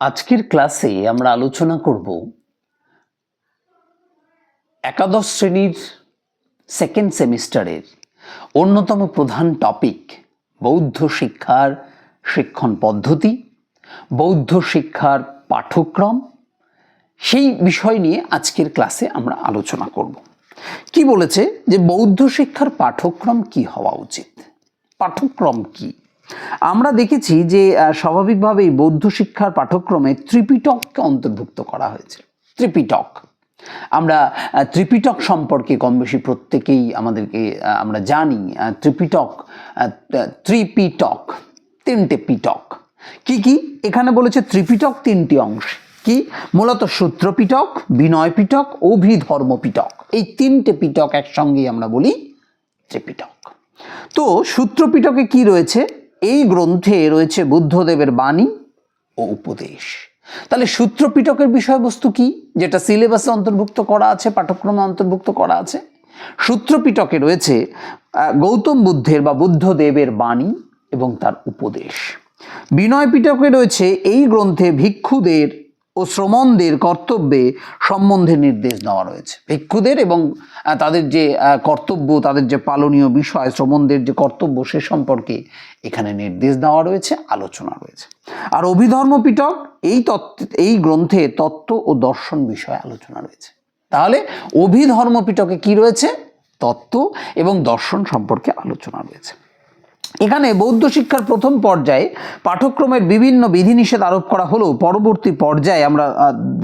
আজকের ক্লাসে আমরা আলোচনা করব একাদশ শ্রেণির সেকেন্ড সেমিস্টারের অন্যতম প্রধান টপিক বৌদ্ধ শিক্ষার শিক্ষণ পদ্ধতি, বৌদ্ধ শিক্ষার পাঠ্যক্রম সেই বিষয় নিয়ে আজকের ক্লাসে আমরা আলোচনা করব। কি বলেছে? যে বৌদ্ধ শিক্ষার পাঠ্যক্রম কি হওয়া উচিত? পাঠ্যক্রম কি? আমরা দেখেছি যে স্বাভাবিকভাবেই বৌদ্ধ শিক্ষার পাঠ্যক্রমে ত্রিপিটককে অন্তর্ভুক্ত করা হয়েছে। ত্রিপিটক। আমরা ত্রিপিটক সম্পর্কে কম বেশি প্রত্যেকেই আমাদেরকে আমরা জানি ত্রিপিটক ত্রিপিটক, তিনটে পিটক। কি কি? এখানে বলেছে ত্রিপিটক তিনটি অংশ। কি? মূলত সূত্রপিটক বিনয় পিটক অভিধর্ম পিটক এই তিনটে পিটক একসঙ্গেই আমরা বলি ত্রিপিটক। তো সূত্রপিটকে কি রয়েছে? এই গ্রন্থে রয়েছে বুদ্ধদেবের বাণী ও উপদেশ। তাহলে সূত্রপিটকের বিষয়বস্তু কি? যেটা সিলেবাসে অন্তর্ভুক্ত করা আছে পাঠ্যক্রমে অন্তর্ভুক্ত করা আছে। সূত্রপিটকে রয়েছে গৌতম বুদ্ধের বা বুদ্ধদেবের বাণী এবং তার উপদেশ। বিনয় পিটকে রয়েছে, এই গ্রন্থে ভিক্ষুদের ও শ্রমণদের কর্তব্যে সম্বন্ধে নির্দেশ দেওয়া রয়েছে। ভিক্ষুদের এবং তাদের যে কর্তব্য, তাদের যে পালনীয় বিষয়, শ্রমণদের যে কর্তব্য সে সম্পর্কে এখানে নির্দেশ দেওয়া রয়েছে, আলোচনা রয়েছে। আর অভিধর্ম পিটক এই তত্ত্ব, এই গ্রন্থে তত্ত্ব ও দর্শন বিষয়ে আলোচনা রয়েছে। তাহলে অভিধর্ম পিটকে কি রয়েছে? তত্ত্ব এবং দর্শন সম্পর্কে আলোচনা রয়েছে। এখানে বৌদ্ধ শিক্ষার প্রথম পর্যায়ে পাঠ্যক্রমের বিভিন্ন বিধিনিষেধ আরোপ করা হলেও পরবর্তী পর্যায়ে আমরা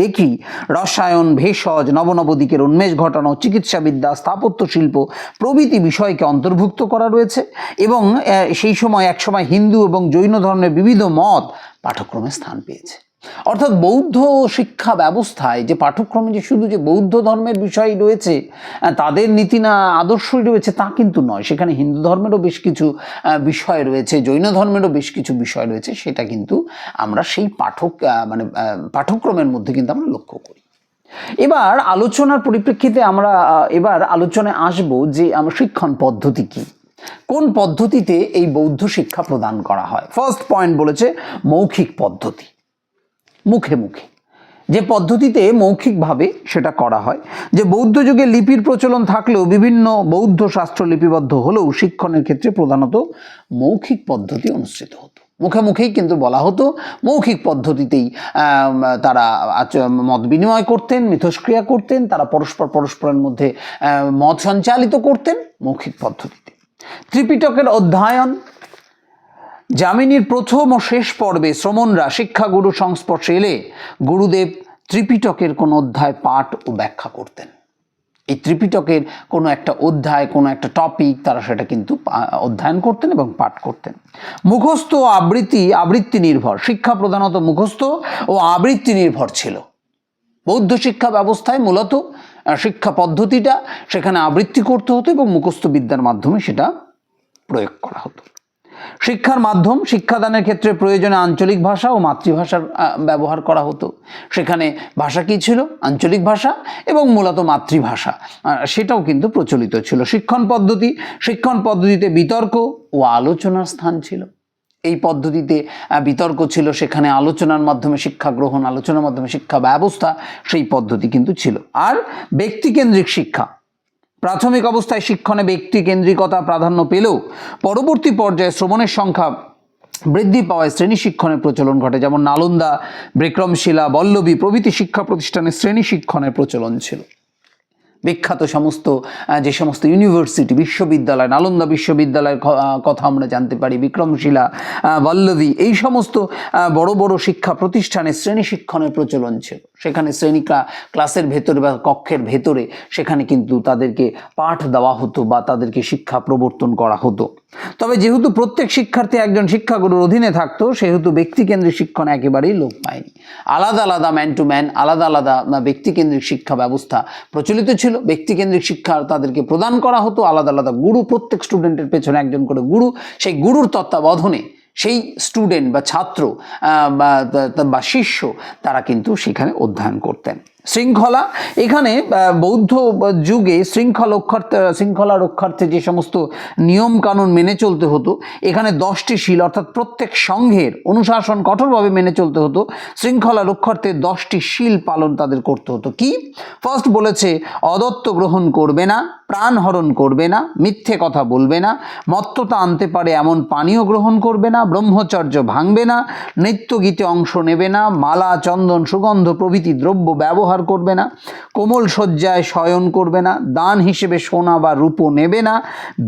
দেখি রসায়ন, ভেষজ নবনবদিকের উন্মেষ ঘটানো, চিকিৎসাবিদ্যা, স্থাপত্য শিল্প প্রভৃতি বিষয়কে অন্তর্ভুক্ত করা রয়েছে এবং সেই সময় একসময় হিন্দু এবং জৈন ধর্মের বিবিধ মত পাঠ্যক্রমে স্থান পেয়েছে। অর্থাৎ বৌদ্ধ শিক্ষা ব্যবস্থায় যে পাঠ্যক্রমে যে শুধু যে বৌদ্ধ ধর্মের বিষয় রয়েছে তাদের নীতি না আদর্শই রয়েছে, তা কিন্তু নয়। সেখানে হিন্দু ধর্মেরও বেশ কিছু বিষয় রয়েছে, জৈন ধর্মেরও বেশ কিছু বিষয় রয়েছে, সেটা কিন্তু আমরা সেই পাঠক মানে পাঠ্যক্রমের মধ্যে কিন্তু আমরা লক্ষ্য করি। এবার আলোচনার পরিপ্রেক্ষিতে আমরা এবার আলোচনায় আসব যে আমার শিক্ষণ পদ্ধতি কি? কোন পদ্ধতিতে এই বৌদ্ধ শিক্ষা প্রদান করা হয়? ফার্স্ট পয়েন্ট বলেছে মৌখিক পদ্ধতি। মুখে মুখে। যে পদ্ধতিতে মৌখিকভাবে সেটা করা হয়, যে বৌদ্ধ যুগে লিপির প্রচলন থাকলেও বিভিন্ন বৌদ্ধ শাস্ত্র লিপিবদ্ধ হলেও শিক্ষণের ক্ষেত্রে প্রধানত মৌখিক পদ্ধতি অনুষ্ঠিত হতো। মুখে মুখেই কিন্তু বলা হতো, মৌখিক পদ্ধতিতেই তারা মত বিনিময় করতেন, মিথস্ক্রিয়া করতেন, তারা পরস্পর পরস্পরের মধ্যে মত সঞ্চালিত করতেন মৌখিক পদ্ধতিতে। ত্রিপিটকের অধ্যয়ন যামিনীর প্রথম ও শেষ পর্বে শ্রমণরা শিক্ষাগুরু সংস্পর্শে এলে গুরুদেব ত্রিপিটকের কোনো অধ্যায় পাঠ ও ব্যাখ্যা করতেন। এই ত্রিপিটকের কোনো একটা অধ্যায়, কোনো একটা টপিক তারা সেটা কিন্তু অধ্যয়ন করতেন এবং পাঠ করতেন। মুখস্থ ও আবৃত্তি আবৃত্তি নির্ভর। শিক্ষা প্রধানত মুখস্থ ও আবৃত্তি নির্ভর ছিল। বৌদ্ধ শিক্ষা ব্যবস্থায় মূলত শিক্ষা পদ্ধতিটা সেখানে আবৃত্তি করতে হতো এবং মুখস্থ বিদ্যার মাধ্যমে সেটা প্রয়োগ করা হতো। শিক্ষার মাধ্যম, শিক্ষাদানের ক্ষেত্রে প্রয়োজনে আঞ্চলিক ভাষা ও মাতৃভাষার ব্যবহার করা হতো। সেখানে ভাষা কী ছিল? আঞ্চলিক ভাষা এবং মূলত মাতৃভাষা। সেটাও কিন্তু প্রচলিত ছিল। শিক্ষণ পদ্ধতি, শিক্ষণ পদ্ধতিতে বিতর্ক ও আলোচনার স্থান ছিল। এই পদ্ধতিতে বিতর্ক ছিল। সেখানে আলোচনার মাধ্যমে শিক্ষা গ্রহণ, আলোচনার মাধ্যমে শিক্ষা ব্যবস্থা, সেই পদ্ধতি কিন্তু ছিল। আর ব্যক্তিকেন্দ্রিক শিক্ষা প্রাথমিক অবস্থায় শিক্ষণে ব্যক্তি কেন্দ্রিকতা প্রাধান্য পেলেও পরবর্তী পর্যায়ে শ্রবণের সংখ্যা বৃদ্ধি পাওয়ায় শ্রেণি শিক্ষণের প্রচলন ঘটে। যেমন নালন্দা, বিক্রমশিলা বল্লবী প্রভৃতি শিক্ষা প্রতিষ্ঠানে শ্রেণি শিক্ষণের প্রচলন ছিল। বিখ্যাত সমস্ত যে সমস্ত ইউনিভার্সিটি বিশ্ববিদ্যালয়, নালন্দা বিশ্ববিদ্যালয়ের কথা আমরা জানতে পারি, বিক্রমশিলা বল্লভী, এই সমস্ত বড় বড় শিক্ষা প্রতিষ্ঠানে শ্রেণি শিক্ষণের প্রচলন ছিল। সেখানে শ্রেণি ক্লাসের ভেতরে বা কক্ষের ভেতরে সেখানে কিন্তু তাদেরকে পাঠ দেওয়া হতো বা তাদেরকে শিক্ষা প্রবর্তন করা হতো। তবে যেহেতু প্রত্যেক শিক্ষার্থী একজন শিক্ষাগুরুর অধীনে থাকতো, সেহেতু ব্যক্তিকেন্দ্রিক শিক্ষণ একেবারেই লোপ পায়নি। আলাদা আলাদা ম্যান টু ম্যান আলাদা আলাদা ব্যক্তিকেন্দ্রিক শিক্ষা ব্যবস্থা প্রচলিত ছিল। ব্যক্তিকেন্দ্রিক শিক্ষা তাদেরকে প্রদান করা হতো। আলাদা আলাদা গুরু, প্রত্যেক স্টুডেন্টের পেছনে একজন করে গুরু। সেই গুরুর তত্ত্বাবধানে সেই স্টুডেন্ট বা ছাত্র বা শিষ্য, তারা কিন্তু সেখানে অধ্যয়ন করতেন। শৃঙ্খলা। এখানে বৌদ্ধ যুগে শৃঙ্খলা রক্ষার্থে শৃঙ্খলা রক্ষার্থে যে সমস্ত নিয়ম কানুন মেনে চলতে হতো, এখানে দশটি শিল, অর্থাৎ প্রত্যেক সংঘের অনুশাসন কঠোরভাবে মেনে চলতে হতো, শৃঙ্খলা রক্ষার্থে দশটি শিল পালন তাদের করতে হতো। কি? ফার্স্ট বলেছে, অদত্ত গ্রহণ করবে না, প্রাণ হরণ করবে না, মিথ্যে কথা বলবে না, মত্ততা আনতে পারে এমন পানীয় গ্রহণ করবে না, ব্রহ্মচর্য ভাঙবে না, নৃত্যগীতে অংশ নেবে না, মালা, চন্দন, সুগন্ধ প্রভৃতি দ্রব্য ব্যবহার করবে না, কোমল শয্যায় শয়ন করবে না, দান হিসেবে সোনা বা রূপো নেবে না,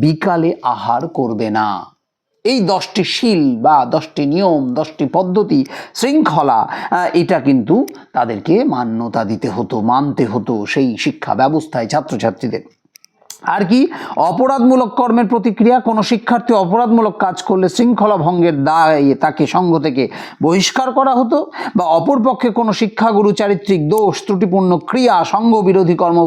বিকালে আহার করবে না। এই দশটি শিল বা দশটি নিয়ম, দশটি পদ্ধতি, শৃঙ্খলা এটা কিন্তু তাদেরকে মান্যতা দিতে হতো, মানতে হতো সেই শিক্ষা ব্যবস্থায় ছাত্রছাত্রীদের। আর কি? অপরাধমূলক কর্মের প্রতিক্রিয়া, কোনো শিক্ষার্থী অপরাধমূলক কাজ করলে শৃঙ্খলা ভঙ্গের দায়ে তাকে সঙ্গ থেকে বহিষ্কার করা হতো বা অপরপক্ষে কোনো শিক্ষাগুরু চারিত্রিক দোষ, ত্রুটিপূর্ণ ক্রিয়া সঙ্ঘ বিরোধী কর্ম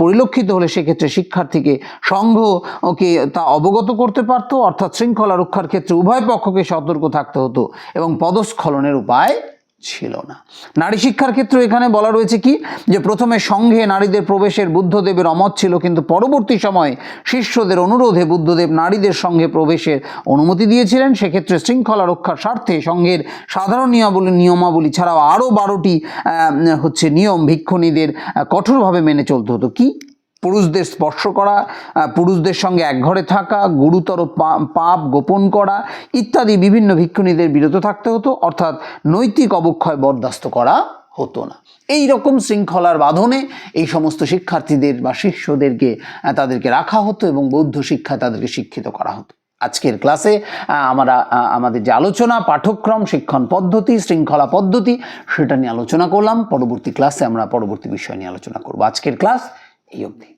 পরিলক্ষিত হলে সেক্ষেত্রে শিক্ষার্থীকে সংঘকে তা অবগত করতে পারতো। অর্থাৎ শৃঙ্খলা রক্ষার ক্ষেত্রে উভয় পক্ষকে সতর্ক থাকতে হতো এবং পদস্খলনের উপায় ছিল না। নারী শিক্ষার ক্ষেত্রে এখানে বলা রয়েছে কি? যে প্রথমে সংঘে নারীদের প্রবেশের বুদ্ধদেবের অমত ছিল, কিন্তু পরবর্তী সময়ে শিষ্যদের অনুরোধে বুদ্ধদেব নারীদের সঙ্গে প্রবেশের অনুমতি দিয়েছিলেন। সেক্ষেত্রে শৃঙ্খলা রক্ষার স্বার্থে সংঘের সাধারণ নিয়মাবলী নিয়মাবলী ছাড়াও আরও বারোটি হচ্ছে নিয়ম ভিক্ষুণীদের কঠোরভাবে মেনে চলতে হতো। কি পুরুষদের স্পর্শ করা পুরুষদের সঙ্গে একঘরে থাকা, গুরুতর পাপ গোপন করা ইত্যাদি বিভিন্ন ভিক্ষুণীদের বিরত থাকতে হতো, অর্থাৎ নৈতিক অবক্ষয় বরদাস্ত করা হতো না। এই রকম শৃঙ্খলার বাঁধনে এই সমস্ত শিক্ষার্থীদের বা শিষ্যদেরকে তাদেরকে রাখা হতো এবং বৌদ্ধ শিক্ষায় তাদেরকে শিক্ষিত করা হতো। আজকের ক্লাসে আমরা আমাদের যে আলোচনা, পাঠ্যক্রম, শিক্ষণ পদ্ধতি, শৃঙ্খলা পদ্ধতি, সেটা নিয়ে আলোচনা করলাম। পরবর্তী ক্লাসে আমরা পরবর্তী বিষয় নিয়ে আলোচনা করব। আজকের ক্লাস এই অবধি